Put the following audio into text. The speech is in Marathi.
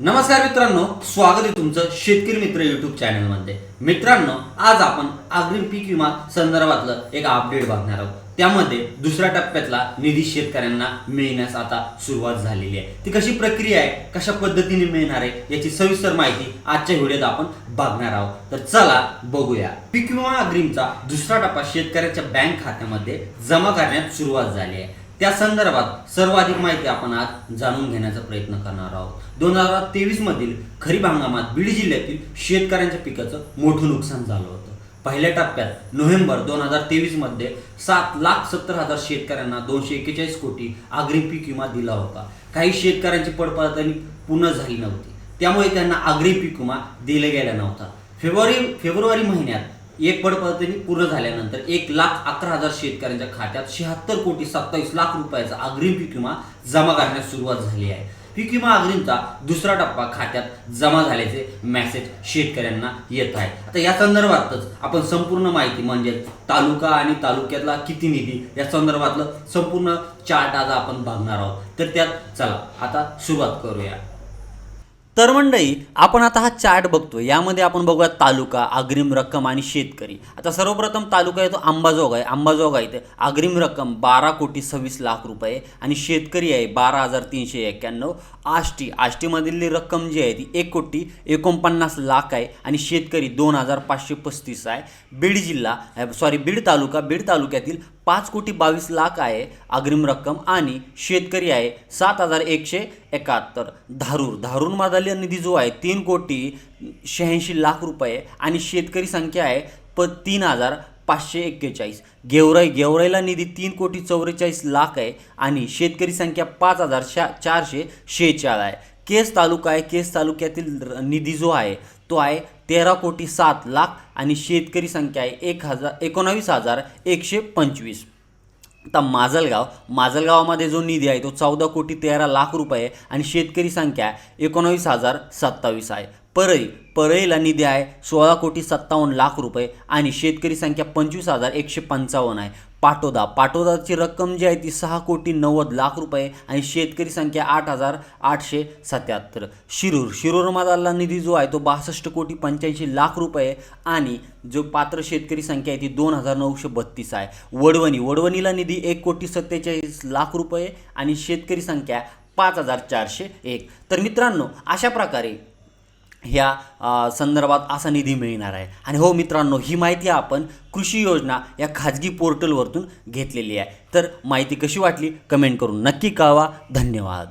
नमस्कार मित्रांनो स्वागत आहे तुमचं शेतकरी मित्र युट्यूब चॅनलमध्ये मित्रांनो आज आपण अग्रिम पीक विमा संदर्भातलं एक अपडेट बघणार आहोत. त्यामध्ये दुसऱ्या टप्प्यातला निधी शेतकऱ्यांना मिळण्यास आता सुरुवात झालेली आहे. ती कशी प्रक्रिया आहे कशा पद्धतीने मिळणार आहे याची सविस्तर माहिती आजच्या व्हिडिओत आपण बघणार आहोत. तर चला बघूया. पीक विमा अग्रिमचा दुसरा टप्पा शेतकऱ्याच्या बँक खात्यामध्ये जमा करण्यात सुरुवात झाली आहे. त्या संदर्भात सर्वाधिक माहिती आपण आज जाणून घेण्याचा प्रयत्न करणार आहोत. दोन हजार तेवीस मधील खरीप हंगामात बीड जिल्ह्यातील शेतकऱ्यांच्या पिकाचं मोठं नुकसान झालं होतं. पहिल्या टप्प्यात नोव्हेंबर दोन हजार तेवीसमध्ये सात लाख सत्तर हजार शेतकऱ्यांना दोनशे एक्केचाळीस कोटी अग्रिम पीक विमा दिला होता. काही शेतकऱ्यांची पडताळणी पूर्ण झाली नव्हती. त्यामुळे त्यांना अग्रिम पीक विमा दिला गेला नव्हता. फेब्रुवारी फेब्रुवारी महिन्यात एक पडपडतणी पूर्ण झाल्यानंतर एक लाख अकरा हजार शेतकऱ्यांच्या खात्यात शहात्तर कोटी सत्तावीस लाख रुपयाचा अग्रिम पीक विमा जमा करण्यास सुरुवात झाली आहे. पीक विमा अग्रिमचा दुसरा टप्पा खात्यात जमा झाल्याचे मेसेज शेतकऱ्यांना येत आहे. आता या संदर्भातच आपण संपूर्ण माहिती म्हणजे तालुका आणि तालुक्यातला किती निधी या संदर्भातलं संपूर्ण चार्ट आज आपण बघणार आहोत. तर त्यात चला आता सुरुवात करूया. तर मंडळी आपण आता हा चार्ट बघतो यामध्ये आपण बघूया तालुका अग्रिम रक्कम आणि शेतकरी. आता सर्वप्रथम तालुका येतो अंबाजोग आहे. अंबाजोग आहे इथे अग्रिम रक्कम बारा कोटी सव्वीस लाख रुपये आणि शेतकरी आहे बारा हजार तीनशे एक्क्याण्णव. आष्टी आष्टीमधली रक्कम जी आहे ती एक कोटी एकोणपन्नास लाख आहे आणि शेतकरी दोन हजार पाचशे पस्तीस आहे. बीड जिल्हा सॉरी बीड तालुका बीड तालुक्यातील पाच कोटी बावीस लाख आहे अग्रिम रक्कम आणि शेतकरी आहे सात हजार एकशे एकाहत्तर. धारूर धारूरमधला निधी जो आहे तीन कोटी शहाऐंशी लाख रुपये आणि शेतकरी संख्या आहे प तीन हजार पाचशे एक्केचाळीस. गेवराई गेवराईला निधी तीन कोटी चौवेचाळीस लाख आहे आणि शेतकरी संख्या पाच हजार शा चारशे शेहेचाळ आहे. केस तालुका आहे केस तालुक्यातील र- निधी जो आहे तो आहे तेरा कोटी सात लाख आणि शेतकरी संख्या आहे एक हजार एकोणावीस हजार एकशे पंचवीस. आता माजलगाव माजलगावामध्ये जो निधी आहे तो चौदा कोटी तेरा लाख रुपये आणि शेतकरी संख्या एकोणावीस हजार सत्तावीस आहे. परळी परळीला निधी आहे सोळा कोटी सत्तावन्न लाख रुपये आणि शेतकरी संख्या पंचवीस हजार एकशे पंचावन्न आहे. पाटोदा पाटोदाची रक्कम जी आहे ती सहा कोटी नव्वद लाख रुपये आणि शेतकरी संख्या आठ हजार आठशे सत्याहत्तर. शिरूर शिरूरमधला निधी जो आहे तो बासष्ट कोटी पंच्याऐंशी लाख रुपये आणि जो पात्र शेतकरी संख्या आहे ती दोन हजार नऊशे बत्तीस आहे. वडवणी वडवणीला निधी एक कोटी सत्तेचाळीस लाख रुपये आणि शेतकरी संख्या पाच हजार चारशे एक. तर मित्रांनो अशा प्रकारे ह्या संदर्भात असा निधी मिळणार आहे. आणि हो मित्रांनो ही माहिती आपण कृषी योजना या खाजगी पोर्टलवरतून घेतलेली आहे. तर माहिती कशी वाटली? कमेंट करून नक्की कळवा. धन्यवाद.